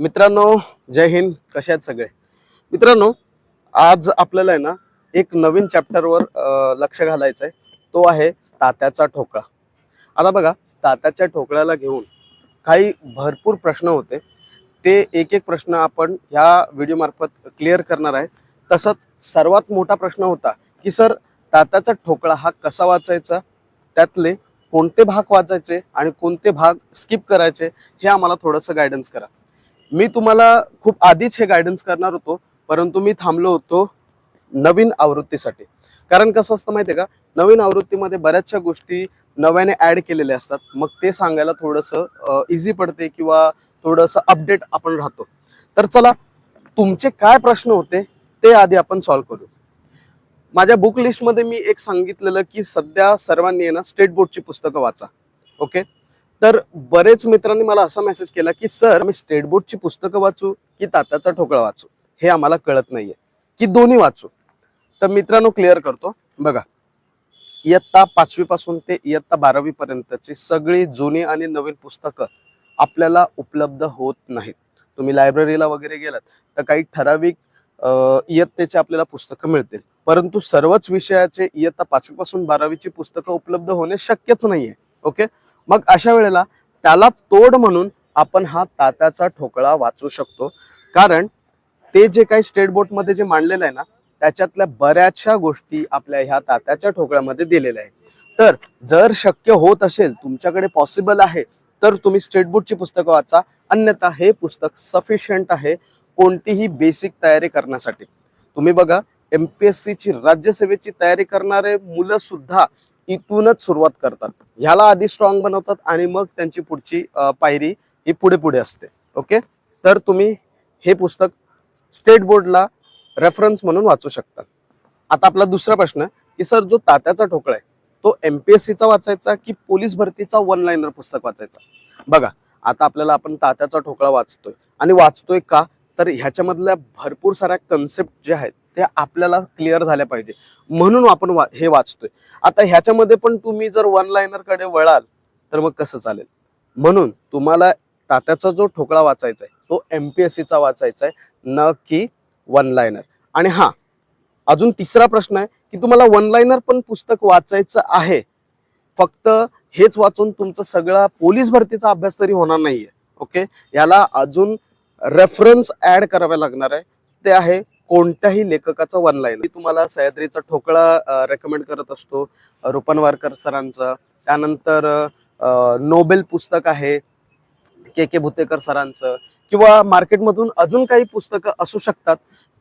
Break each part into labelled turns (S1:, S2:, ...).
S1: मित्रांनो जय हिंद. कशा आहेत सगळे? मित्रांनो आज आपल्याला आहे ना एक नवीन चॅप्टरवर लक्ष घालायचं आहे तो आहे तात्याचा ठोकळा. आता बघा तात्याच्या ठोकळ्याला घेऊन काही भरपूर प्रश्न होते. ते एक एक प्रश्न आपण ह्या व्हिडिओमार्फत क्लिअर करणार आहे. तसंच सर्वात मोठा प्रश्न होता की सर तात्याचा ठोकळा हा कसा वाचायचा? त्यातले कोणते भाग वाचायचे आणि कोणते भाग स्किप करायचे? हे आम्हाला थोडंसं गायडन्स करा. मी तुम्हाला खूप आधीच हे गायडन्स करणार होतो परंतु मी थांबलो होतो नवीन आवृत्तीसाठी. कारण कसं असतं माहितीये का? नवीन आवृत्तीमध्ये बऱ्याचशा गोष्टी नव्याने ऍड केलेल्या असतात. मग ते सांगायला थोडंसं इझी पडते किंवा थोडंसं अपडेट आपण राहतो. तर चला तुमचे काय प्रश्न होते ते आधी आपण सॉल्व्ह करू. माझ्या बुक लिस्टमध्ये मी एक सांगितलेलं की सध्या सर्वांनी आहे ना स्टेट बोर्डची पुस्तकं वाचा. ओके तर बरेच मित्रांनी मला असा मेसेज केला की सर मी स्टेट बोर्डची पुस्तकं वाचू की तात्याचा ठोकळा वाचू? हे आम्हाला कळत नाहीये. की दोन्ही वाचू? तर मित्रांनो क्लिअर करतो. बघा इयत्ता पाचवी पासून ते इयत्ता बारावी पर्यंतची सगळी जुनी आणि नवीन पुस्तकं आपल्याला उपलब्ध होत नाहीत. तुम्ही लायब्ररीला वगैरे गेलात तर काही ठराविक इयत्तेचे आपल्याला पुस्तकं मिळतील. परंतु सर्वच विषयाचे इयत्ता पाचवी पासून बारावीची पुस्तकं उपलब्ध होणे शक्यच नाहीये. ओके? मग अशा वेळेला त्याला तोड म्हणून आपण हा तात्याचा ठोकळा वाचू शकतो. कारण ते जे काही स्टेट बोर्डमध्ये जे मांडलेलं आहे ना त्याच्यातल्या बऱ्याचशा गोष्टी आपल्या ह्या तात्याच्या ठोकळ्यामध्ये दिलेल्या आहेत. तर जर शक्य होत असेल तुमच्याकडे पॉसिबल आहे तर तुम्ही स्टेट बोर्डची पुस्तकं वाचा. अन्यथा हे पुस्तक सफिशियंट आहे कोणतीही बेसिक तयारी करण्यासाठी. तुम्ही बघा एम पी एस सीची राज्यसेवेची तयारी करणारे मुलं सुद्धा इथूनच सुरुवात करतात. ह्याला आधी स्ट्रॉंग बनवतात आणि मग त्यांची पुढची पायरी ही पुढे पुढे असते. ओके? तर तुम्ही हे पुस्तक स्टेट बोर्डला रेफरन्स म्हणून वाचू शकता. आता आपला दुसरा प्रश्न की सर जो तात्याचा ठोकळा आहे तो एमपीएससीचा वाचायचा की पोलीस भरतीचा वन लाईनर पुस्तक वाचायचा? बघा आता आपल्याला आपण तात्याचा ठोकळा वाचतोय. आणि वाचतोय का? तर ह्याच्यामधल्या भरपूर साऱ्या कन्सेप्ट जे आहेत ते आपल्याला क्लिअर झाल्या पाहिजे. म्हणून आपण वा- हे वाचतोय. आता ह्याच्यामध्ये पण तुम्ही जर वन लायनरकडे वळाल तर मग कसं चालेल? म्हणून तुम्हाला तात्याचा जो ठोकळा वाचायचा आहे तो एम पी एस सीचा वाचायचा आहे न की वन लायनर आणि हा अजून तिसरा प्रश्न आहे की तुम्हाला वन लाईनर पण पुस्तक वाचायचं आहे. फक्त हेच वाचून तुमचं सगळा पोलीस भरतीचा अभ्यास तरी होणार नाहीये. ओके? याला अजून रेफरन्स ऍड करावे लागणार आहे. ते आहे कोणत्याही लेखकाचं वन लाईन. मी तुम्हाला सह्याद्रीचा ठोकळा रेकमेंड करत असतो रुपनवारकर सरांचं. त्यानंतर नोबेल पुस्तक आहे के के भुतेकर सरांचं. किंवा मार्केटमधून अजून काही पुस्तकं असू शकतात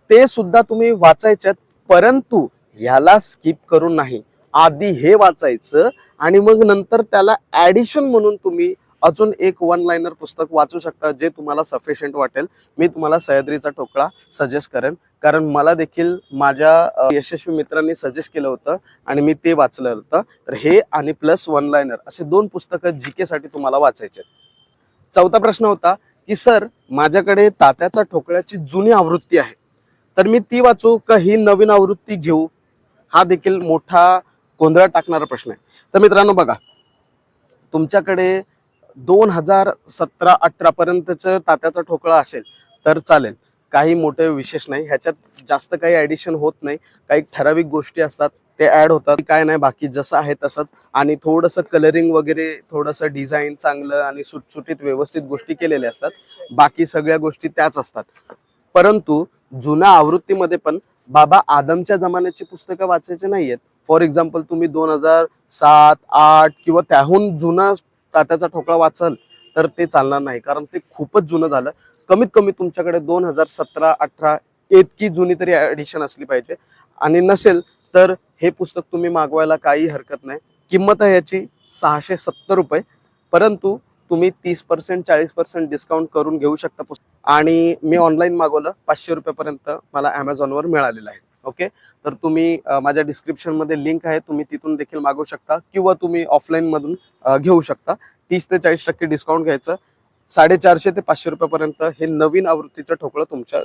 S1: ते सुद्धा तुम्ही वाचायच्यात परंतु ह्याला स्किप करून नाही. आधी हे वाचायचं आणि मग नंतर त्याला ॲडिशन म्हणून तुम्ही अजून एक वन लाईनर पुस्तक वाचू शकता जे तुम्हाला सफिशियंट वाटेल. मी तुम्हाला सह्याद्रीचा ठोकळा सजेस्ट करेन. कारण मला देखील माझ्या यशस्वी मित्रांनी सजेस्ट केलं होतं आणि मी ते वाचलं होतं. तर हे आणि प्लस वन लायनर असे दोन पुस्तकं जी के साठी तुम्हाला वाचायचे. चौथा प्रश्न होता की सर माझ्याकडे तात्याचा ठोकळ्याची जुनी आवृत्ती आहे. तर मी ती वाचू का ही नवीन आवृत्ती घेऊ? हा देखील मोठा गोंधळ टाकणारा प्रश्न आहे. तर मित्रांनो बघा तुमच्याकडे दोन हजार सतरा अठरापर्यंतचं तात्याचा ठोकळा असेल तर चालेल. काही मोठे विशेष नाही. ह्याच्यात जास्त काही ॲडिशन होत नाही. काही ठराविक गोष्टी असतात ते ॲड होतात. काय नाही बाकी जसं आहे तसंच. आणि थोडंसं कलरिंग वगैरे थोडंसं डिझाईन चांगलं आणि सुटसुटीत व्यवस्थित गोष्टी केलेल्या असतात. बाकी सगळ्या गोष्टी त्याच असतात. परंतु जुन्या आवृत्तीमध्ये पण बाबा आदमच्या जमान्याची पुस्तकं वाचायचे आहेत फॉर एक्झाम्पल तुम्ही दोन हजार सात आठ किंवा त्याहून जुना तात्याचा ठोकळा वाचाल तर ते चालणार नाही. कारण ते खूपच जुनं झालं. कमीत कमी तुमच्याकडे दोन हजार सतरा अठरा इतकी जुनी तरी ॲडिशन असली पाहिजे. आणि नसेल तर हे पुस्तक तुम्ही मागवायला काही हरकत नाही. किंमत आहे याची सहाशे सत्तर रुपये. परंतु तुम्ही तीस पर्सेंट चाळीस पर्सेंट डिस्काउंट करून घेऊ शकता पुस्तक. आणि मी ऑनलाईन मागवलं पाचशे रुपयापर्यंत मला ॲमेझॉनवर मिळालेलं आहे. ओके? तर तुम्ही माझ्या डिस्क्रिप्शनमध्ये लिंक आहे तुम्ही तिथून देखील मागवू शकता किंवा तुम्ही ऑफलाईनमधून घेऊ शकता. तीस ते चाळीस टक्के डिस्काउंट घ्यायचं. साडेचारशे ते पाचशे रुपयापर्यंत हे नवीन आवृत्तीचं ठोकळं तुमच्या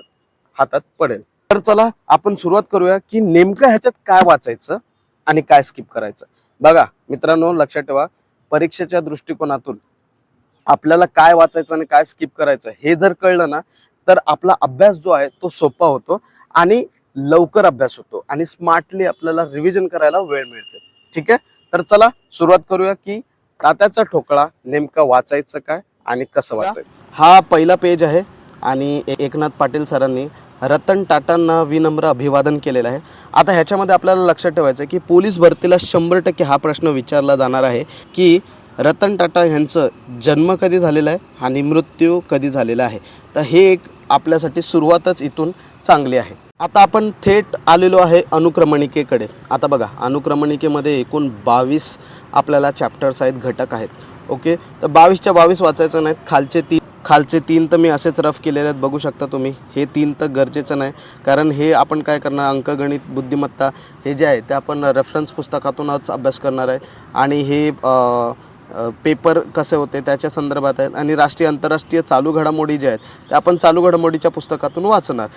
S1: हातात पडेल. तर चला आपण सुरुवात करूया की नेमकं ह्याच्यात काय वाचायचं आणि काय स्किप करायचं. बघा मित्रांनो लक्षात ठेवा परीक्षेच्या दृष्टिकोनातून आपल्याला काय वाचायचं आणि काय स्किप करायचं हे जर कळलं ना तर आपला अभ्यास जो आहे तो सोपा होतो आणि लवकर अभ्यास होतो आणि स्मार्टली आपल्याला रिव्हिजन करायला वेळ मिळते. ठीक आहे? तर चला सुरुवात करूया की तात्याचा ठोकळा नेमका वाचायचं काय आणि कसं वाचायचं? हा पहिला पेज आहे आणि एकनाथ पाटील सरांनी रतन टाटांना विनम्र अभिवादन केलेलं आहे. आता ह्याच्यामध्ये आपल्याला लक्षात ठेवायचं आहे की पोलीस भरतीला शंभर टक्के हा प्रश्न विचारला जाणार आहे की रतन टाटा यांचं जन्म कधी झालेला आहे आणि मृत्यू कधी झालेला आहे? तर हे एक आपल्यासाठी सुरुवातच इथून चांगली आहे. आता आपण थेट आलेलो आहे अनुक्रमणिकेकडे. आता बघा अनुक्रमणिकेमध्ये एकूण बावीस आपल्याला चॅप्टर्स आहेत घटक आहेत. ओके? तर बावीसच्या बावीस वाचायचं नाहीत खालचे तीन खालचे तीन तर मी असेच रफ केलेले आहेत बघू शकता तुम्ही. हे तीन तर गरजेचं नाही कारण हे आपण काय करणार अंकगणित बुद्धिमत्ता हे जे आहे ते आपण रेफरन्स पुस्तकातूनच अभ्यास करणार आहे आणि हे पेपर कसे होते त्याच्या संदर्भात आहेत. आणि राष्ट्रीय आंतरराष्ट्रीय चालू घडामोडी ज्या आहेत त्या आपण चालू घडामोडीच्या पुस्तकातून वाचणार.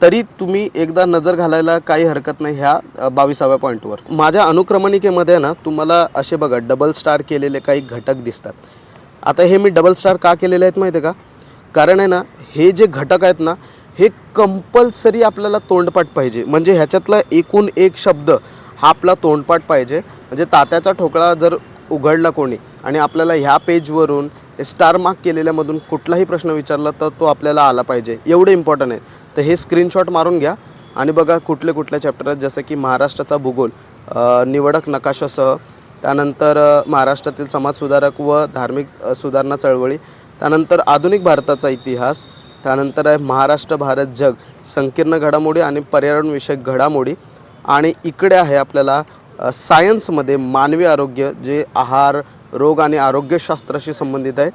S1: तरी तुम्ही एकदा नजर घालायला काही हरकत नाही ह्या बावीसाव्या पॉईंटवर माझ्या अनुक्रमणिकेमध्ये ना तुम्हाला असे बघा डबल स्टार केलेले काही घटक दिसतात. आता हे मी डबल स्टार का केलेले आहेत माहिती आहे का? कारण आहे ना हे जे घटक आहेत ना हे कंपल्सरी आपल्याला तोंडपाठ पाहिजे. म्हणजे ह्याच्यातला एकूण एक शब्द हा आपला तोंडपाठ पाहिजे. म्हणजे तात्याचा ठोकळा जर उघडला कोणी आणि आपल्याला ह्या पेजवरून स्टार मार्क केलेल्यामधून कुठलाही प्रश्न विचारला तर तो आपल्याला आला पाहिजे. एवढे इम्पॉर्टंट आहे. तर हे स्क्रीनशॉट मारून घ्या. आणि बघा कुठले कुठल्या चॅप्टर आहेत. जसं की महाराष्ट्राचा भूगोल निवडक नकाशासह त्यानंतर महाराष्ट्रातील समाजसुधारक व धार्मिक सुधारणा चळवळी त्यानंतर आधुनिक भारताचा इतिहास त्यानंतर आहे महाराष्ट्र भारत जग संकीर्ण घडामोडी आणि पर्यावरणविषयक घडामोडी. आणि इकडे आहे आपल्याला सायन्समध्ये मानवी आरोग्य जे आहार रोग आणि आरोग्यशास्त्राशी संबंधित आहे.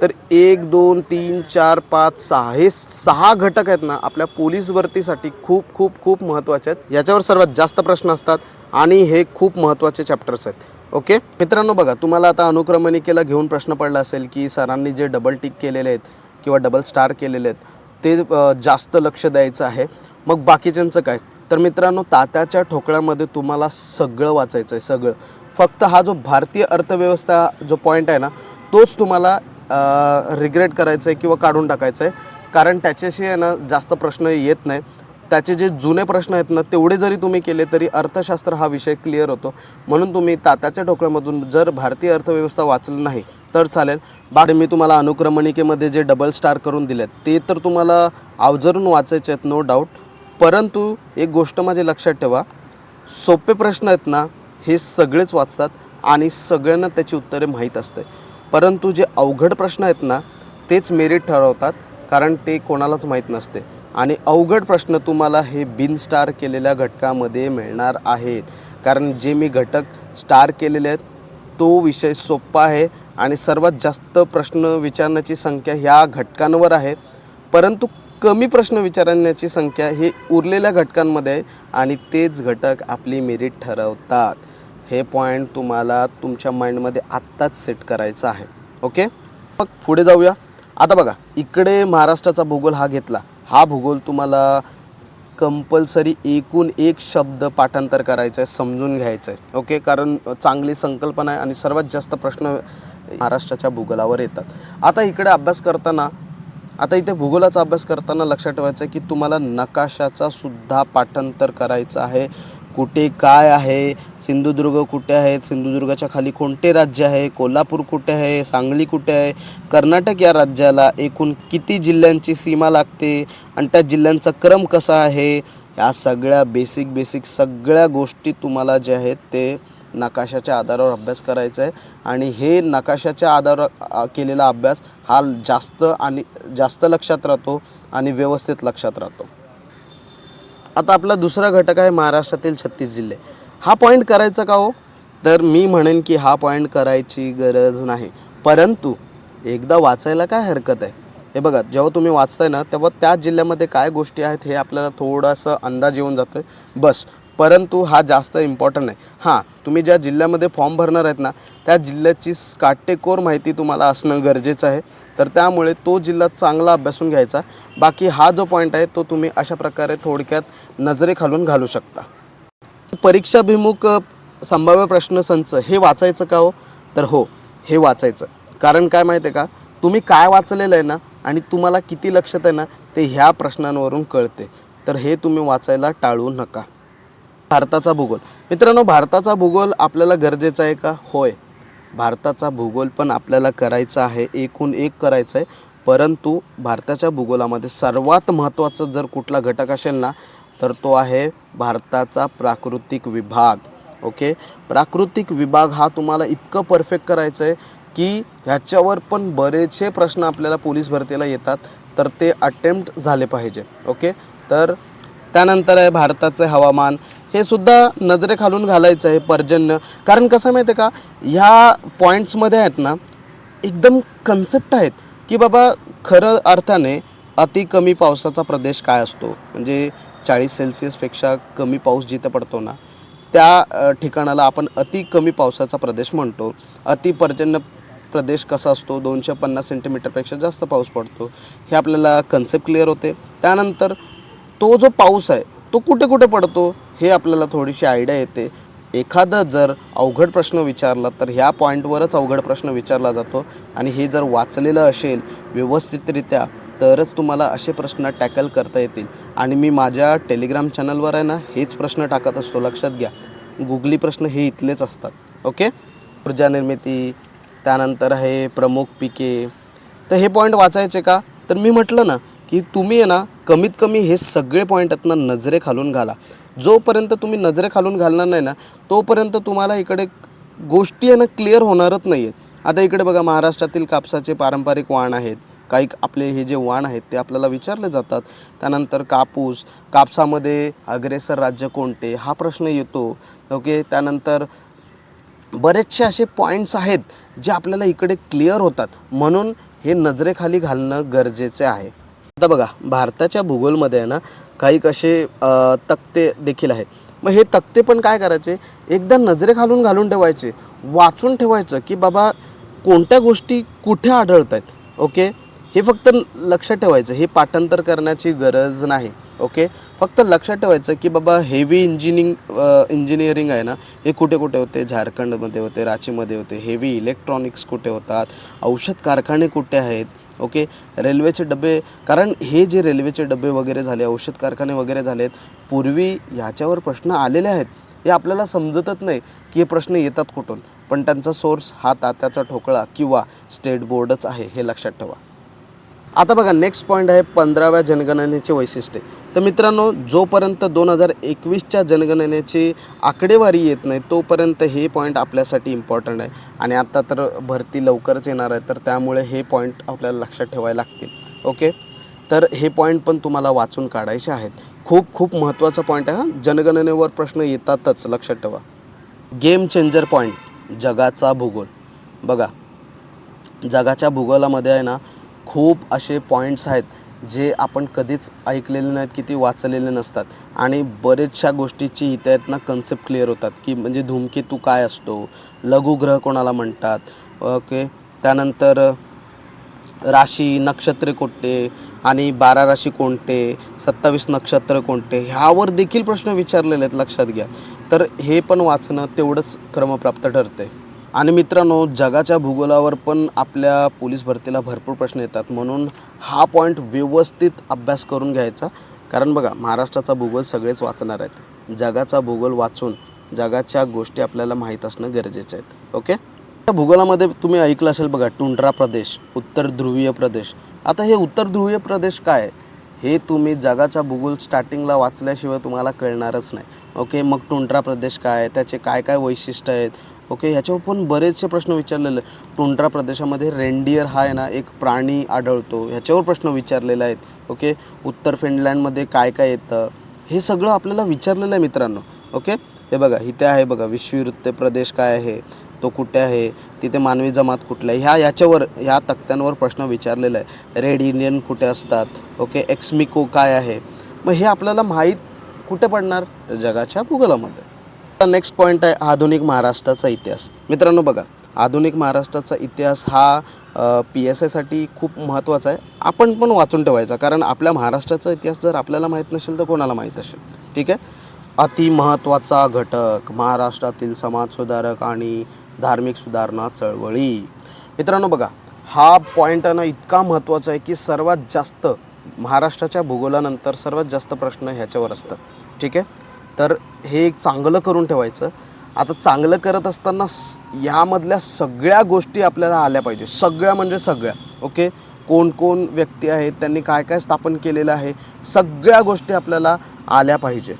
S1: तर एक दोन तीन चार पाच सहा हे सहा घटक आहेत ना आपल्या पोलीस भरतीसाठी खूप खूप खूप महत्त्वाचे आहेत. याच्यावर सर्वात जास्त प्रश्न असतात आणि हे खूप महत्त्वाचे चॅप्टर्स आहेत. ओके मित्रांनो बघा तुम्हाला आता अनुक्रमणिकेला घेऊन प्रश्न पडला असेल की सरांनी जे डबल टिक केलेले आहेत किंवा डबल स्टार केलेले आहेत ते जास्त लक्ष द्यायचं आहे. मग बाकीच्यांचं काय? तर मित्रांनो तात्याच्या ठोकळ्यामध्ये तुम्हाला सगळं वाचायचं आहे सगळं. फक्त हा जो भारतीय अर्थव्यवस्था जो पॉईंट आहे ना तोच तुम्हाला रिग्रेट करायचं आहे किंवा काढून टाकायचं आहे कारण त्याच्याशी आहे ना जास्त प्रश्न येत नाही. त्याचे जे जुने प्रश्न आहेत ना तेवढे जरी तुम्ही केले तरी अर्थशास्त्र हा विषय क्लिअर होतो. म्हणून तुम्ही तात्याच्या ठोकळ्यामधून जर भारतीय अर्थव्यवस्था वाचली नाही तर चालेल. बाकी मी तुम्हाला अनुक्रमणिकेमध्ये जे डबल स्टार करून दिलेत ते तर तुम्हाला अवजरून वाचायचे आहेत नो डाऊट परंतु एक गोष्ट माझी लक्षात ठेवा. सोपे प्रश्न आहेत ना हे सगळेच वाचतात आणि सगळ्यांना त्याची उत्तरे माहीत असते. परंतु जे अवघड प्रश्न आहेत ना तेच मेरिट ठरवतात कारण ते कोणालाच माहीत नसते. आणि अवघड प्रश्न तुम्हाला हे बिन स्टार केलेल्या घटकामध्ये मिळणार आहेत. कारण जे मी घटक स्टार केलेले आहेत तो विषय सोपा आहे आणि सर्वात जास्त प्रश्न विचारण्याची संख्या ह्या घटकांवर आहे. परंतु कमी प्रश्न विचारण्याची संख्या हे उरलेल्या घटकांमध्ये आहे आणि तेच घटक आपली मेरिट ठरवतात. हे पॉईंट तुम्हाला तुमच्या माइंडमध्ये आत्ताच सेट करायचं आहे. ओके मग पुढे जाऊया. आता बघा इकडे महाराष्ट्राचा भूगोल हा घेतला. हा भूगोल तुम्हाला कंपल्सरी एकूण एक शब्द पाठांतर करायचं आहे समजून घ्यायचं आहे ओके कारण चांगली संकल्पना आहे आणि सर्वात जास्त प्रश्न महाराष्ट्राच्या भूगोलावर येतात. आता इकडे अभ्यास करताना आता इथे भूगोलाचा अभ्यास करताना लक्षात ठेवायचं आहे की तुम्हाला नकाशाचा सुद्धा पाठांतर करायचं आहे. कुठे काय आहे? सिंधुदुर्ग कुठे आहे? सिंधुदुर्गाच्या खाली कोणते राज्य आहे? कोल्हापूर कुठे आहे? सांगली कुठे आहे? कर्नाटक या राज्याला एकूण किती जिल्ह्यांची सीमा लागते? आणि त्या जिल्ह्यांचा क्रम कसा आहे? या सगळ्या बेसिक बेसिक सगळ्या गोष्टी तुम्हाला जे आहेत ते नकाशाच्या आधारावर अभ्यास करायचा आहे. आणि हे नकाशाच्या आधारावर केलेला अभ्यास हा जास्त आणि जास्त लक्षात राहतो आणि व्यवस्थित लक्षात राहतो. आता आपला दुसरा घटक आहे महाराष्ट्रातील छत्तीस जिल्हे. हा पॉईंट करायचा का हो? तर मी म्हणेन की हा पॉईंट करायची गरज नाही. परंतु एकदा वाचायला काय हरकत आहे? हे बघा जेव्हा तुम्ही वाचताय ना तेव्हा त्या जिल्ह्यामध्ये काय गोष्टी आहेत हे आपल्याला थोडंसं अंदाज येऊन जातो आहे बस परंतु हा जास्त इम्पॉर्टंट आहे हां तुम्ही ज्या जिल्ह्यामध्ये फॉर्म भरणार आहेत ना त्या जिल्ह्याची काटेकोर माहिती तुम्हाला असणं गरजेचं आहे. तर त्यामुळे तो जिल्हा चांगला अभ्यासून घ्यायचा. बाकी हा जो पॉईंट आहे तो तुम्ही अशा प्रकारे थोडक्यात नजरेखालून घालू शकता. परीक्षाभिमुख संभाव्य संभाव्य प्रश्नसंच हे वाचायचं का हो? तर हो हे वाचायचं. कारण काय माहिती आहे का? तुम्ही काय वाचलेलं आहे ना आणि तुम्हाला किती लक्षात आहे ना ते ह्या प्रश्नांवरून कळते. तर हे तुम्ही वाचायला टाळू नका. भारताचा भूगोल. मित्रांनो भारताचा भूगोल आपल्याला गरजेचा आहे का? होय. भारताचा भूगोल पण आपल्याला करायचा आहे एकूण एक करायचं आहे. परंतु भारताच्या भूगोलामध्ये सर्वात महत्त्वाचा जर कुठला घटक असेल ना तर तो आहे भारताचा प्राकृतिक विभाग. ओके? प्राकृतिक विभाग हा तुम्हाला इतकं परफेक्ट करायचं आहे की ह्याच्यावर पण बरेचसे प्रश्न आपल्याला पोलीस भरतीला येतात तर ते अटेम्प्ट झाले पाहिजे. ओके? तर त्यानंतर आहे भारताचे हवामान. हे सुद्धा नजरेखालून घालायचं आहे पर्जन्य. कारण कसं माहिती आहे का ह्या पॉईंट्समध्ये आहेत ना एकदम कन्सेप्ट आहेत की बाबा खरं अर्थाने अति कमी पावसाचा प्रदेश काय असतो. म्हणजे चाळीस सेल्सिअसपेक्षा कमी पाऊस जिथं पडतो ना त्या ठिकाणाला आपण अति कमी पावसाचा प्रदेश म्हणतो. अति पर्जन्य प्रदेश कसा असतो? दोनशे पन्नास सेंटीमीटरपेक्षा जास्त पाऊस पडतो. हे आपल्याला कन्सेप्ट क्लिअर होते. त्यानंतर तो जो पाऊस आहे तो कुठे कुठे पडतो? हे आपल्याला थोडीशी आयडिया येते. एखादा जर अवघड प्रश्न विचारला तर ह्या पॉईंटवरच अवघड प्रश्न विचारला जातो. आणि हे जर वाचलेलं असेल व्यवस्थितरित्या तरच तुम्हाला असे प्रश्न टॅकल करता येतील. आणि मी माझ्या टेलिग्राम चॅनलवर आहे ना हेच प्रश्न टाकत असतो. लक्षात घ्या. गुगली प्रश्न हे इथलेच असतात. ओके ऊर्जा निर्मिती त्यानंतर आहे प्रमुख पिके. तर हे पॉईंट वाचायचे का? तर मी म्हटलं ना की तुम्ही आहे ना कमीत कमी हे सगळे पॉईंट आहेत ना नजरे खालून घाला. जोपर्यंत तुम्ही नजरे खालून घालणार नाही ना तोपर्यंत तुम्हाला इकडे गोष्टी आहे ना क्लिअर होणारच नाही आहेत आता इकडे बघा महाराष्ट्रातील कापसाचे पारंपरिक वाण आहेत. काही आपले हे जे वाण आहेत ते आपल्याला विचारले जातात. त्यानंतर कापूस कापसामध्ये अग्रेसर राज्य कोणते? हा प्रश्न येतो. ओके? त्यानंतर बरेचसे असे पॉईंट्स आहेत जे आपल्याला इकडे क्लिअर होतात. म्हणून हे नजरेखाली घालणं गरजेचे आहे. आता बघा भारताच्या भूगोलमध्ये आहे ना काही कसे तक्ते देखील आहेत मग हे तक्ते पण काय करायचे? एकदा नजरेखालून घालून ठेवायचे. वाचून ठेवायचं की बाबा कोणत्या गोष्टी कुठे आढळत आहेत ओके? हे फक्त लक्षात ठेवायचं. हे पाठांतर करण्याची गरज नाही. ओके? फक्त लक्षात ठेवायचं की बाबा हेवी इंजिनिंग इंजिनिअरिंग आहे ना हे कुठे कुठे होते? झारखंडमध्ये होते रांचीमध्ये होते. हेवी इलेक्ट्रॉनिक्स कुठे होतात? औषध कारखाने कुठे आहेत? ओके? रेल्वेचे डबे कारण हे जे रेल्वेचे डबे वगैरे झाले औषध कारखाने वगैरे झाले आहेत पूर्वी ह्याच्यावर प्रश्न आलेले आहेत. हे आपल्याला समजतच नाही की हे प्रश्न येतात कुठून. पण त्यांचा सोर्स हा तात्याचा ठोकळा किंवा स्टेट बोर्डच आहे हे लक्षात ठेवा. आता बघा नेक्स्ट पॉईंट आहे पंधराव्या जनगणनेचे वैशिष्ट्य. तर मित्रांनो जोपर्यंत दोन हजार एकवीसच्या जनगणनेची आकडेवारी येत नाही तोपर्यंत हे पॉईंट आपल्यासाठी इम्पॉर्टंट आहे. आणि आता तर भरती लवकरच येणार आहे तर त्यामुळे हे पॉईंट आपल्याला लक्षात ठेवायला लागतील. ओके तर हे पॉईंट पण तुम्हाला वाचून काढायचे आहेत. खूप खूप महत्त्वाचा पॉईंट आहे हा. जनगणनेवर प्रश्न येतातच लक्षात ठेवा. गेम चेंजर पॉईंट जगाचा भूगोल. बघा जगाच्या भूगोलामध्ये आहे ना खूप असे पॉईंट्स आहेत जे आपण कधीच ऐकलेले नाहीत की ते वाचलेले नसतात. आणि बरेचशा गोष्टीची इथे आहेत ना कन्सेप्ट क्लिअर होतात की म्हणजे धूमकेतू काय असतो लघुग्रह कोणाला म्हणतात ओके त्यानंतर राशी नक्षत्रे कोणते आणि बारा राशी कोणते सत्तावीस नक्षत्र कोणते ह्यावर देखील प्रश्न विचारलेले आहेत लक्षात घ्या. तर हे पण वाचणं तेवढंच क्रमप्राप्त ठरते आणि मित्रांनो जगाच्या भूगोलावर पण आपल्या पोलीस भरतीला भरपूर प्रश्न येतात. म्हणून हा पॉईंट व्यवस्थित अभ्यास करून घ्यायचा. कारण बघा महाराष्ट्राचा भूगोल सगळेच वाचणार आहेत. जगाचा भूगोल वाचून जगाच्या गोष्टी आपल्याला माहीत असणं गरजेचं आहेत ओके? त्या भूगोलामध्ये तुम्ही ऐकलं असेल बघा टुंड्रा प्रदेश उत्तर ध्रुवीय प्रदेश. आता हे उत्तर ध्रुवीय प्रदेश काय आहे? हे तुम्ही जगाचा भूगोल स्टार्टिंगला वाचल्याशिवाय तुम्हाला कळणारच नाही. ओके? मग टुंड्रा प्रदेश काय आहे? त्याचे काय काय वैशिष्ट्य आहेत? ओके ह्याच्यावर पण बरेचसे प्रश्न विचारलेले आहेत. टुंड्रा प्रदेशामध्ये रेंडियर हा आहे ना एक प्राणी आढळतो. ह्याच्यावर प्रश्न विचारलेले आहेत. ओके उत्तर फिनलँडमध्ये काय काय येतं? हे सगळं आपल्याला विचारलेलं आहे मित्रांनो. ओके हे बघा इथे आहे बघा विश्ववृत्त प्रदेश काय आहे? तो कुठे आहे? तिथे मानवी जमात कुठला आहे? ह्या याच्यावर ह्या तक्त्यांवर प्रश्न विचारलेला आहे रेड इंडियन कुठे असतात? ओके एक्समिको काय आहे? मग हे आपल्याला माहीत कुठे पडणार? तर जगाच्या भूगोलामध्ये नेक्स्ट पॉईंट आहे आधुनिक महाराष्ट्राचा इतिहास. मित्रांनो बघा आधुनिक महाराष्ट्राचा इतिहास हा पी एस आयसाठी खूप महत्त्वाचा आहे. आपण पण वाचून ठेवायचा कारण आपल्या महाराष्ट्राचा इतिहास जर आपल्याला माहीत नसेल तर कोणाला माहीत असेल. ठीक आहे? अति महत्त्वाचा घटक महाराष्ट्रातील समाजसुधारक आणि धार्मिक सुधारणा चळवळी. मित्रांनो बघा हा पॉईंट ना इतका महत्त्वाचा आहे की सर्वात जास्त महाराष्ट्राच्या भूगोलानंतर सर्वात जास्त प्रश्न ह्याच्यावर असतं ठीक आहे? तर हे एक चांगलं करून ठेवायचं. आता चांगलं करत असताना यामधल्या सगळ्या गोष्टी आपल्याला आल्या पाहिजे. सगळ्या म्हणजे सगळ्या. ओके? कोण कोण व्यक्ती आहेत त्यांनी काय काय स्थापन केलेलं आहे सगळ्या गोष्टी आपल्याला आल्या पाहिजे.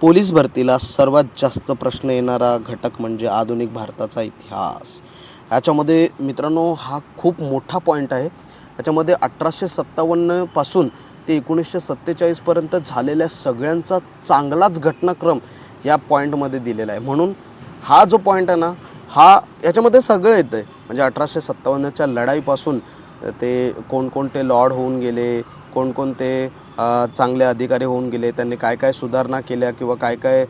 S1: पोलीस भरतीला सर्वात जास्त प्रश्न येणारा घटक म्हणजे आधुनिक भारताचा इतिहास. ह्याच्यामध्ये मित्रांनो हा खूप मोठा पॉईंट आहे. ह्याच्यामध्ये अठराशे सत्तावन्नपासून ते एकोणीसशे सत्तेचाळीसपर्यंत झालेल्या सगळ्यांचा चांगलाच घटनाक्रम या पॉईंटमध्ये दिलेला आहे. म्हणून हा जो पॉईंट आहे ना हा याच्यामध्ये सगळं येतं आहे म्हणजे अठराशे सत्तावन्नच्या लढाईपासून ते कोणकोणते लॉर्ड होऊन गेले कोणकोणते चांगले अधिकारी होऊन गेले त्यांनी काय काय सुधारणा केल्या किंवा काय काय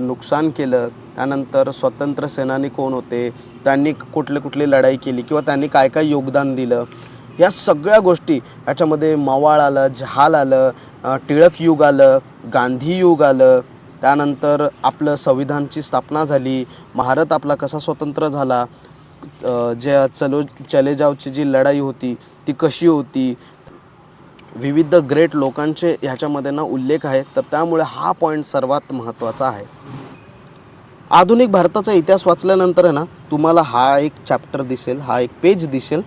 S1: नुकसान केलं त्यानंतर स्वतंत्र सेनानी कोण होते त्यांनी कुठले कुठली लढाई केली किंवा त्यांनी काय काय योगदान दिलं या सगळ्या गोष्टी. याच्यामध्ये मवाळ आलं जहाल आलं टिळक युग आलं गांधी युग आलं. त्यानंतर आपलं संविधानची स्थापना झाली. भारत आपला कसा स्वतंत्र झाला? जे चलो चले जावची जी लढाई होती ती कशी होती? विविध ग्रेट लोकांचे ह्याच्यामध्ये ना उल्लेख आहे तर त्यामुळे हा पॉईंट सर्वात महत्त्वाचा आहे. आधुनिक भारताचा इतिहास वाचल्यानंतर आहे ना तुम्हाला हा एक चॅप्टर दिसेल हा एक पेज दिसेल.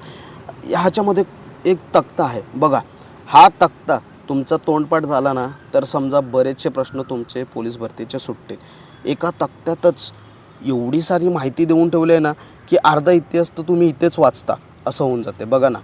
S1: ह्याच्यामध्ये एक तक्ता आहे. बघा हा तक्ता तुमचा तोंडपाठ झाला ना तर समजा बरेचसे प्रश्न तुमचे पोलीस भरतीचे सुटतील. एका तक्त्यातच एवढी सारी माहिती देऊन ठेवली आहे ना की अर्धा इतिहास तर तुम्ही इथेच वाचता असं होऊन जाते. बघा ना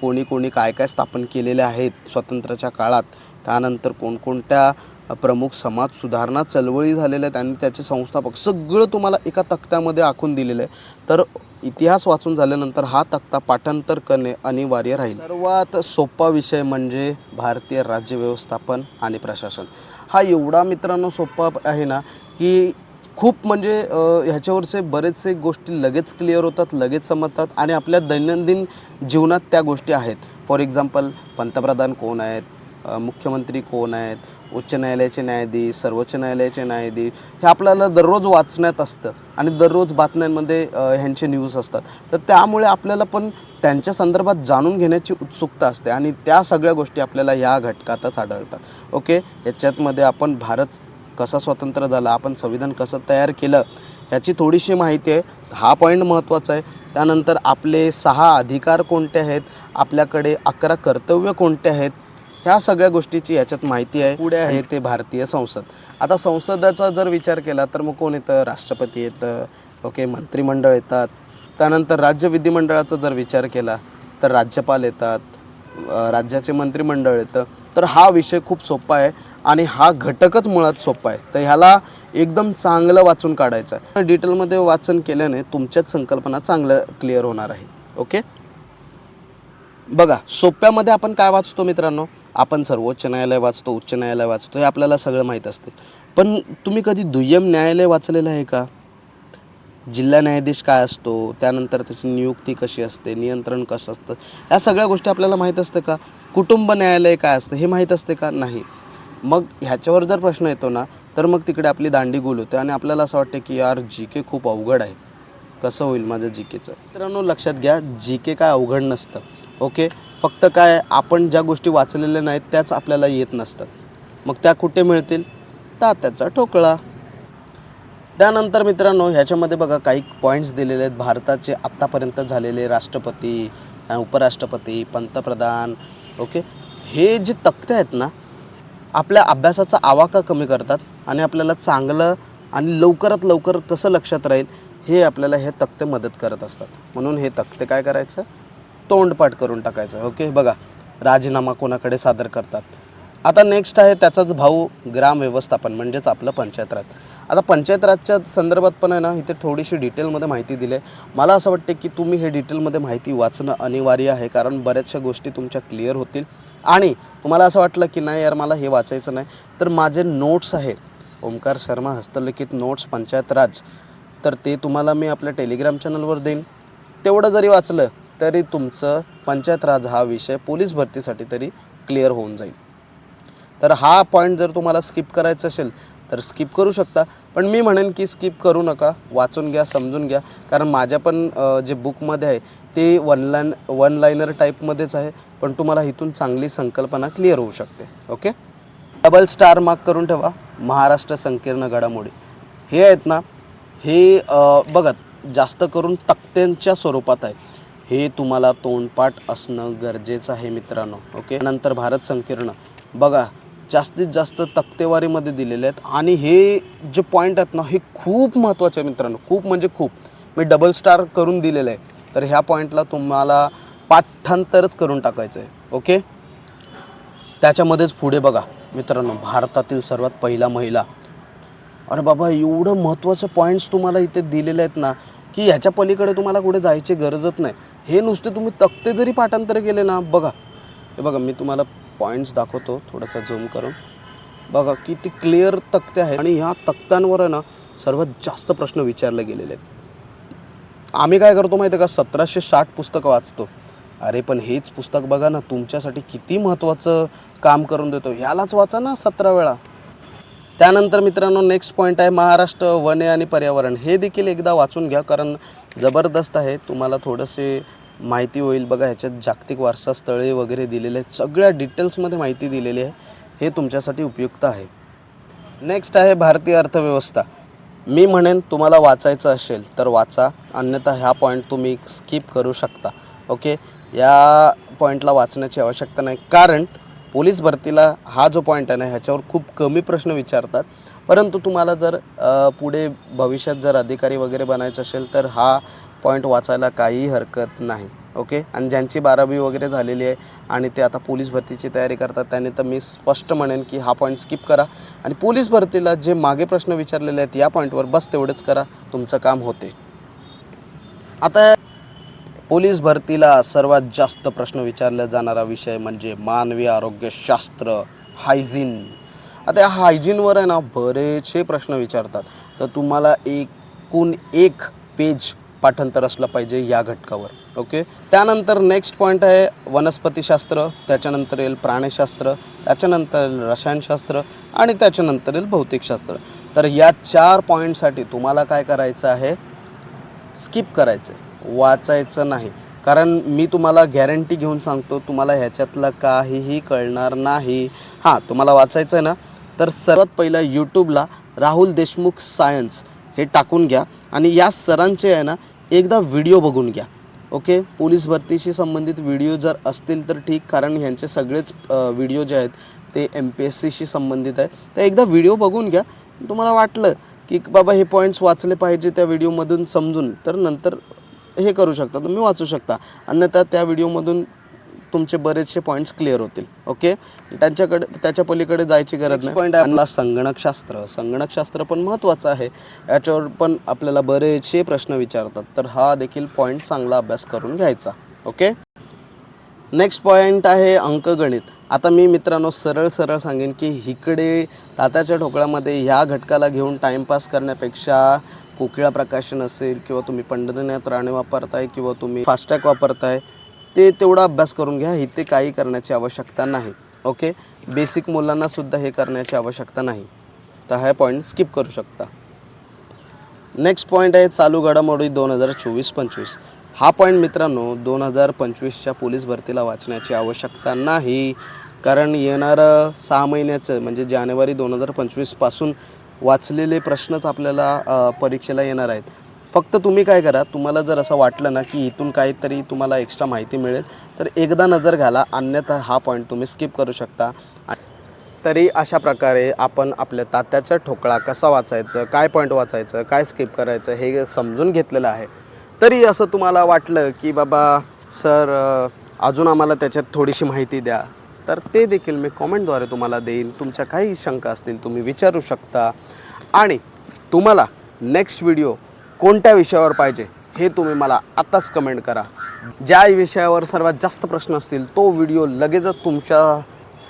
S1: कोणी कोणी काय काय स्थापन केलेले आहेत स्वातंत्र्याच्या काळात त्यानंतर कोणकोणत्या प्रमुख समाज सुधारणा चळवळी झालेल्या आहेत आणि त्याचे संस्थापक सगळं तुम्हाला एका तक्त्यामध्ये आखून दिलेलं आहे. तर इतिहास वाचून झाल्यानंतर हा तक्ता पाठांतर करणे अनिवार्य राहील. सर्वात सोपा विषय म्हणजे भारतीय राज्य व्यवस्थापन आणि प्रशासन. हा एवढा मित्रांनो सोपा आहे ना की खूप म्हणजे ह्याच्यावरचे बरेचसे गोष्टी लगेच क्लिअर होतात लगेच समजतात आणि आपल्या दैनंदिन जीवनात त्या गोष्टी आहेत. फॉर एक्झाम्पल पंतप्रधान कोण आहेत? मुख्यमंत्री कोण आहेत? उच्च न्यायालयाचे न्यायाधीश सर्वोच्च न्यायालयाचे न्यायाधीश हे आपल्याला दररोज वाचण्यात असतं आणि दररोज बातम्यांमध्ये ह्यांचे न्यूज असतात. तर त्यामुळे आपल्याला पण त्यांच्या संदर्भात जाणून घेण्याची उत्सुकता असते आणि त्या सगळ्या गोष्टी आपल्याला ह्या घटकातच आढळतात. ओके? याच्यातमध्ये आपण भारत कसा स्वतंत्र झाला आपण संविधान कसं तयार केलं ह्याची थोडीशी माहिती आहे. हा पॉईंट महत्त्वाचा आहे. त्यानंतर आपले सहा अधिकार कोणते आहेत? आपल्याकडे अकरा कर्तव्य कोणते आहेत? ह्या सगळ्या गोष्टीची याच्यात माहिती आहे. पुढे आहे ते भारतीय संसद. आता संसदाचा जर विचार केला तर मग कोण येतं? राष्ट्रपती येतं ओके मंत्रिमंडळ येतात. त्यानंतर राज्य विधिमंडळाचा जर विचार केला तर राज्यपाल येतात राज्याचे मंत्रिमंडळ येतं. तर हा विषय खूप सोपा आहे आणि हा घटकच मुळात सोपा आहे. तर ह्याला एकदम चांगलं वाचून काढायचं आहे. डिटेलमध्ये वाचन केल्याने तुमच्याच संकल्पना चांगलं क्लिअर होणार आहे. ओके? बघा सोप्यामध्ये आपण काय वाचतो मित्रांनो? आपण सर्वोच्च न्यायालय वाचतो उच्च न्यायालय वाचतो हे आपल्याला सगळं माहीत असते. पण तुम्ही कधी दुय्यम न्यायालय वाचलेलं आहे का? जिल्हा न्यायाधीश काय असतो? त्यानंतर त्याची नियुक्ती कशी असते? नियंत्रण कसं असतं? या सगळ्या गोष्टी आपल्याला माहीत असतं का? कुटुंब न्यायालय काय असतं? हे माहीत असते का? नाही. मग ह्याच्यावर जर प्रश्न येतो ना तर मग तिकडे आपली दांडी गोल होते आणि आपल्याला असं वाटतं की यार जी के खूप अवघड आहे. कसं होईल माझं जी केचं मित्रांनो लक्षात घ्या जी के काय अवघड नसतं. ओके? फक्त काय आपण ज्या गोष्टी वाचलेल्या नाहीत त्याच आपल्याला येत नसतात. मग त्या कुठे मिळतील? तात्याचा ठोकळा. त्यानंतर मित्रांनो ह्याच्यामध्ये बघा काही पॉईंट्स दिलेले आहेत. भारताचे आत्तापर्यंत झालेले राष्ट्रपती उपराष्ट्रपती पंतप्रधान ओके? हे जे तक्ते आहेत ना आपल्या अभ्यासाचा आवाका कमी करतात आणि आपल्याला चांगलं आणि लवकरात लवकर कसं लक्षात राहील हे आपल्याला हे तक्ते मदत करत असतात. म्हणून हे तक्ते काय करायचं? तोंडपाठ करून टाकायचं. ओके बघा राजीनामा कोणाकडे सादर करतात? आता नेक्स्ट आहे त्याचाच भाऊ ग्राम व्यवस्थापन म्हणजेच आपलं पंचायत राज. आता पंचायत राजच्या संदर्भात पण आहे ना इथे थोडीशी डिटेलमध्ये माहिती दिली आहे. मला असं वाटते की तुम्ही हे डिटेलमध्ये माहिती वाचणं अनिवार्य आहे कारण बऱ्याचशा गोष्टी तुमच्या क्लिअर होतील. आणि तुम्हाला असं वाटलं की नाही यार मला हे वाचायचं नाही तर माझे नोट्स आहे ओमकार शर्मा हस्तलिखित नोट्स पंचायत राज. तर ते तुम्हाला मी आपल्या टेलिग्राम चॅनलवर देईन. तेवढं जरी वाचलं तरी तुमचं पंचायत राज हा विषय पोलीस भरतीसाठी तरी क्लिअर होऊन जाईल. तर हा पॉईंट जर तुम्हाला स्किप करायचा असेल तर स्किप करू शकता. पण मी म्हणेन की स्किप करू नका वाचून घ्या समजून घ्या. कारण माझ्या पण जे बुकमध्ये आहे ते वन लाईन वन लाईनर टाईपमध्येच आहे. पण तुम्हाला इथून चांगली संकल्पना क्लिअर होऊ शकते. ओके डबल स्टार मार्क करून ठेवा. महाराष्ट्र संकीर्ण घडामोडी. हे आहेत ना हे बघत जास्त करून तक्त्यांच्या स्वरूपात आहे. हे तुम्हाला तोंडपाठ असणं गरजेचं आहे मित्रांनो ओके? नंतर भारत संकीर्ण. बघा जास्तीत जास्त तक्तेवारीमध्ये दिलेले आहेत आणि हे जे पॉईंट आहेत ना हे खूप महत्त्वाचे आहे मित्रांनो खूप म्हणजे खूप. मी डबल स्टार करून दिलेलं आहे. तर ह्या पॉईंटला तुम्हाला पाठांतरच करून टाकायचं आहे ओके? त्याच्यामध्येच पुढे बघा मित्रांनो भारतातील सर्वात पहिला महिला. अरे बाबा एवढं महत्त्वाचं पॉईंट्स तुम्हाला इथे दिलेले आहेत ना की ह्याच्या पलीकडे तुम्हाला कुठे जायची गरजच नाही. हे नुसते तुम्ही तक्ते जरी पाठांतर केले ना बघा. हे बघा मी तुम्हाला पॉईंट्स दाखवतो थोडासा झूम करून. बघा किती क्लिअर तक्ते आहेत. आणि ह्या तक्त्यांवर आहे ना सर्वात जास्त प्रश्न विचारले गेलेले आहेत. आम्ही काय करतो माहिती आहे का? सतराशे साठ पुस्तकं वाचतो. अरे पण हेच पुस्तक बघा ना तुमच्यासाठी किती महत्त्वाचं काम करून देतो. ह्यालाच वाचा ना सतरा वेळा. त्यानंतर मित्रांनो नेक्स्ट पॉईंट आहे महाराष्ट्र वने आणि पर्यावरण. हे देखील एकदा वाचून घ्या कारण जबरदस्त आहे. तुम्हाला थोडंसे माहिती होईल बघा ह्याच्यात जागतिक वारसा स्थळे वगैरे दिलेले आहेत. सगळ्या डिटेल्समध्ये माहिती दिलेली आहे. हे तुमच्यासाठी उपयुक्त आहे. नेक्स्ट आहे भारतीय अर्थव्यवस्था. मी म्हणेन तुम्हाला वाचायचं असेल तर वाचा. अन्यथा ह्या पॉईंट तुम्ही स्किप करू शकता. ओके या पॉईंटला वाचण्याची आवश्यकता नाही. कारण पोलीस भरतीला हा जो पॉईंट आहे ना ह्याच्यावर खूप कमी प्रश्न विचारतात. परंतु तुम्हाला जर पुढे भविष्यात जर अधिकारी वगैरे बनायचं असेल तर हा पॉईंट वाचायला काहीही हरकत नाही. ओके आणि ज्यांची बारावी वगैरे झालेली आहे आणि ते आता पोलीस भरतीची तयारी करतात त्याने तर मी स्पष्ट म्हणेन की हा पॉईंट स्किप करा. आणि पोलीस भरतीला जे मागे प्रश्न विचारलेले आहेत या पॉईंटवर बस तेवढेच करा. तुमचं काम होते. आता पोलीस भरतीला सर्वात जास्त प्रश्न विचारला जाणारा विषय म्हणजे मानवी आरोग्यशास्त्र हायजीन. आता या हायजीनवर आहे ना बरेचसे प्रश्न विचारतात. तर तुम्हाला एकूण एक पेज पाठांतर असलं पाहिजे या घटकावर ओके? त्यानंतर नेक्स्ट पॉईंट आहे वनस्पतीशास्त्र त्याच्यानंतर येईल प्राणीशास्त्र त्याच्यानंतर येईल रसायनशास्त्र आणि त्याच्यानंतर येईल भौतिकशास्त्र. तर या चार पॉईंटसाठी तुम्हाला काय करायचं आहे? स्किप करायचं आहे वाचायचं नाही. कारण मी तुम्हाला गॅरंटी घेऊन सांगतो तुम्हाला ह्याच्यातलं काहीही कळणार नाही. हां तुम्हाला वाचायचं आहे ना? तर सर्वात पहिलं यूट्यूबला राहुल देशमुख सायन्स हे टाकून घ्या आणि या सरांचे आहे ना एकदा व्हिडिओ बघून घ्या. ओके पोलीस भरतीशी संबंधित व्हिडिओ जर असतील तर ठीक कारण ह्यांचे सगळेच व्हिडिओ जे आहेत ते एम पी एस सीशी संबंधित आहे. तर एकदा व्हिडिओ बघून घ्या. तुम्हाला वाटलं की बाबा हे पॉईंट्स वाचले पाहिजे त्या व्हिडिओमधून समजून. तर नंतर हे करू शकता तुम्ही वाचू शकता. अन्यथा त्या व्हिडिओमधून तुमचे बरेचसे पॉईंट्स क्लिअर होतील ओके त्यांच्याकडे त्याच्या पलीकडे जायची गरज नाही. पॉईंट आपला संगणकशास्त्र. संगणकशास्त्र पण महत्त्वाचं आहे. याच्यावर पण आपल्याला बरेचसे प्रश्न विचारतात. तर हा देखील पॉईंट चांगला अभ्यास करून घ्यायचा ओके नेक्स्ट पॉईंट आहे अंकगणित. आता मी मित्रांनो सरळ सरळ सांगेन की इकडे तात्याच्या ठोकळ्यामध्ये ह्या घटकाला घेऊन टाईमपास करण्यापेक्षा कोकिळा प्रकाशन असेल किंवा तुम्ही पंढरीनाथ राणे वापरताय किंवा तुम्ही फास्टॅग वापरताय ते तेवढा अभ्यास करून घ्या. इथे काही करण्याची आवश्यकता नाही. ओके? बेसिक मुलांनासुद्धा हे करण्याची आवश्यकता नाही. तर हा पॉईंट स्किप करू शकता. नेक्स्ट पॉईंट आहे चालू घडामोडी दोन हजार चोवीस पंचवीस. हा पॉईंट मित्रांनो दोन हजार पंचवीसच्या पोलीस भरतीला वाचण्याची आवश्यकता नाही. कारण येणारं सहा महिन्याचं म्हणजे जानेवारी दोन हजार पंचवीसपासून वाचलेले प्रश्नच आपल्याला परीक्षेला येणार आहेत. फक्त तुम्ही काय करा तुम्हाला जर असं वाटलं ना की इथून काहीतरी तुम्हाला एक्स्ट्रा माहिती मिळेल तर एकदा नजर घाला अन्यथा हा पॉईंट तुम्ही स्किप करू शकता. तरी अशा प्रकारे आपण आपल्या तात्याचा ठोकळा कसा वाचायचं काय पॉईंट वाचायचं काय स्किप करायचं हे समजून घेतलेलं आहे. तरी असं तुम्हाला वाटलं की बाबा सर अजून आम्हाला त्याच्यात थोडीशी माहिती द्या. तर ते देखील मी कॉमेंटद्वारे तुम्हाला देईन. तुमच्या काही शंका असतील तुम्ही विचारू शकता. आणि तुम्हाला नेक्स्ट व्हिडिओ कोणत्या विषयावर पाहिजे हे तुम्ही मला आत्ताच कमेंट करा. ज्या विषयावर सर्वात जास्त प्रश्न असतील तो व्हिडिओ लगेचच तुमच्या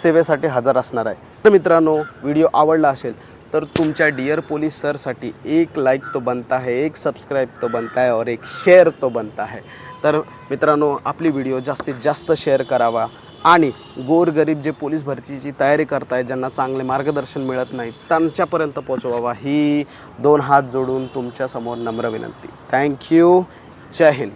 S1: सेवेसाठी हजर असणार आहे. तर मित्रांनो व्हिडिओ आवडला असेल तर तुमच्या डिअर पोलीस सरसाठी एक लाईक तो बनता है एक सबस्क्राईब तो बनता है और एक शेअर तो बनता है. तर मित्रांनो आपली व्हिडिओ जास्तीत जास्त शेअर करावा. आणि गोरगरीब जे पोलीस भरतीची तयारी करताय ज्यांना चांगले मार्गदर्शन मिळत नाही त्यांच्यापर्यंत पोचवावा ही दोन हात जोडून तुमच्यासमोर नम्र विनंती. Thank you Jai Hind.